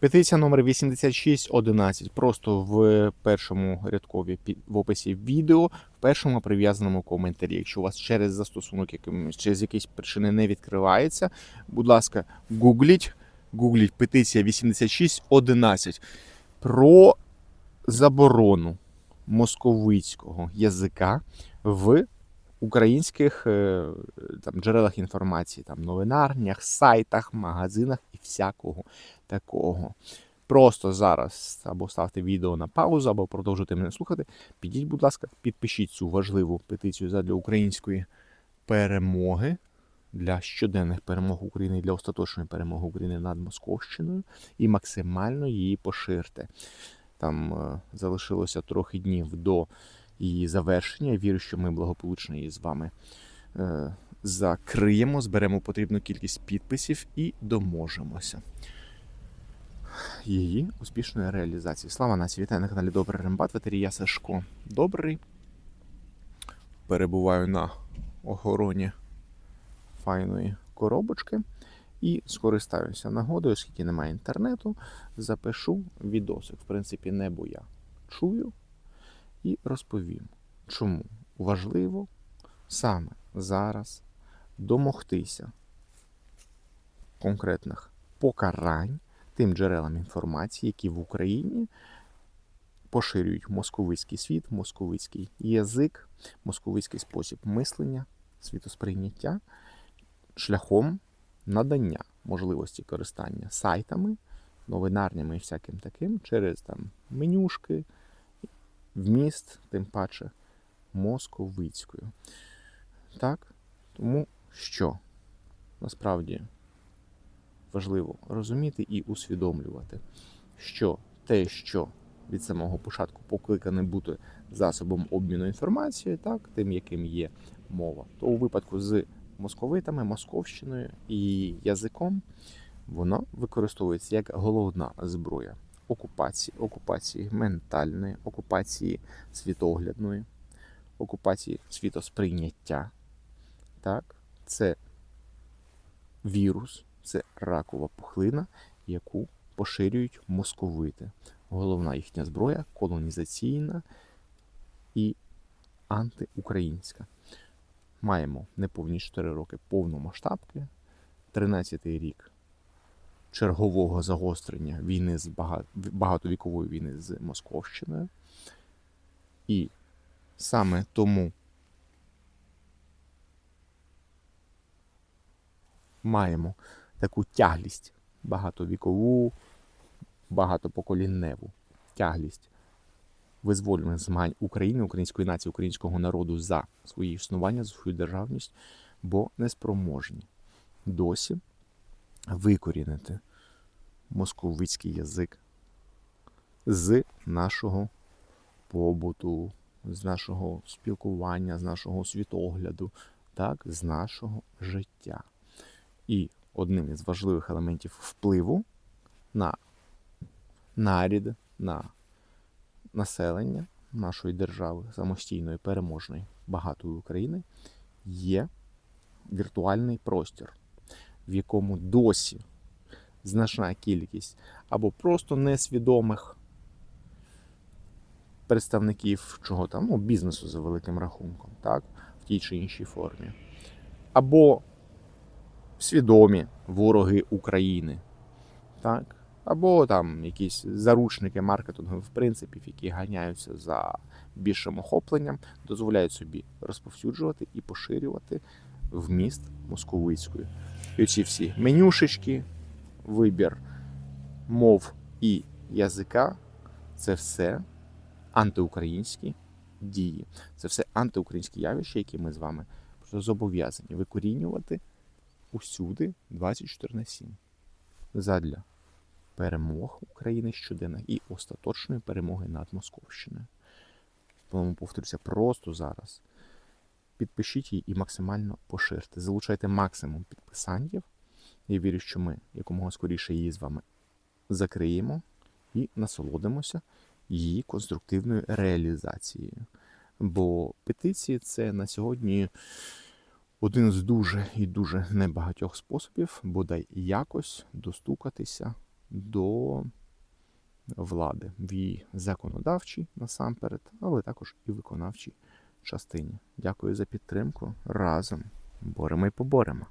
Петиція номер 8611. Просто в першому рядкові в описі відео, в першому прив'язаному коментарі. Якщо у вас через застосунок через якісь причини не відкривається, будь ласка, гугліть, гугліть петиція 8611 про заборону московицького язика в українських е, там, джерелах інформації, там, новинарнях, сайтах, магазинах і всякого такого. Просто зараз або ставте відео на паузу, або продовжуйте мене слухати. Підіть, будь ласка, підпишіть цю важливу петицію задля української перемоги, для щоденних перемог України, для остаточної перемоги України над Московщиною і максимально її поширте. Там е, залишилося трохи днів до її завершення. Я вірю, що ми благополучно її з вами е, закриємо, зберемо потрібну кількість підписів і доможемося її успішної реалізації. Слава нації! Вітаю на каналі Добрий Рембат, ветерія Сашко. Добрий. Перебуваю на охороні файної коробочки і скористаюся нагодою, оскільки немає інтернету, запишу відосик. В принципі, небо я чую і розповім, чому важливо саме зараз домогтися конкретних покарань тим джерелам інформації, які в Україні поширюють московицький світ, московицький язик, московицький спосіб мислення, світосприйняття шляхом надання можливості користання сайтами, новинарнями і всяким таким через там менюшки, вміст, тим паче московицькою. Так? Тому що насправді важливо розуміти і усвідомлювати, що те, що від самого початку покликане бути засобом обміну інформацією, так, тим, яким є мова, то у випадку з московитами, московщиною і язиком, воно використовується як головна зброя окупації, окупації ментальної, окупації світоглядної, окупації світосприйняття. Так, це вірус, це ракова пухлина, яку поширюють московити. Головна їхня зброя колонізаційна і антиукраїнська. Маємо неповні 4 роки повномасштабки, 13-й рік чергового загострення війни з бага- багатовікової війни з Московщиною. І саме тому маємо таку тяглість багатовікову, багатопоколінневу тяглість визвольних змагань України, української нації, українського народу за своє існування, за свою державність, бо неспроможні досі викорінити московицький язик з нашого побуту, з нашого спілкування, з нашого світогляду, так, з нашого життя. І одним із важливих елементів впливу на нарід, на населення нашої держави, самостійної, переможної, багатої України, є віртуальний простір, в якому досі значна кількість або просто несвідомих представників чого там, ну, бізнесу за великим рахунком, так, в тій чи іншій формі, або свідомі вороги України, так, або там якісь заручники маркетингових принципів, які ганяються за більшим охопленням, дозволяють собі розповсюджувати і поширювати вміст московицькою. І оці всі менюшечки, вибір мов і язика це все антиукраїнські дії. Це все антиукраїнські явища, які ми з вами зобов'язані викорінювати усюди 24 на 7 задля перемог України щоденних і остаточної перемоги над Московщиною. Тому повторюся, просто зараз підпишіть її і максимально поширте. Залучайте максимум підписантів. Я вірю, що ми якомога скоріше її з вами закриємо і насолодимося її конструктивною реалізацією. Бо петиції це на сьогодні один з дуже і дуже небагатьох способів, бодай якось достукатися до влади в її законодавчій насамперед, але також і виконавчій частині. Дякую за підтримку. Разом боремо і поборемо.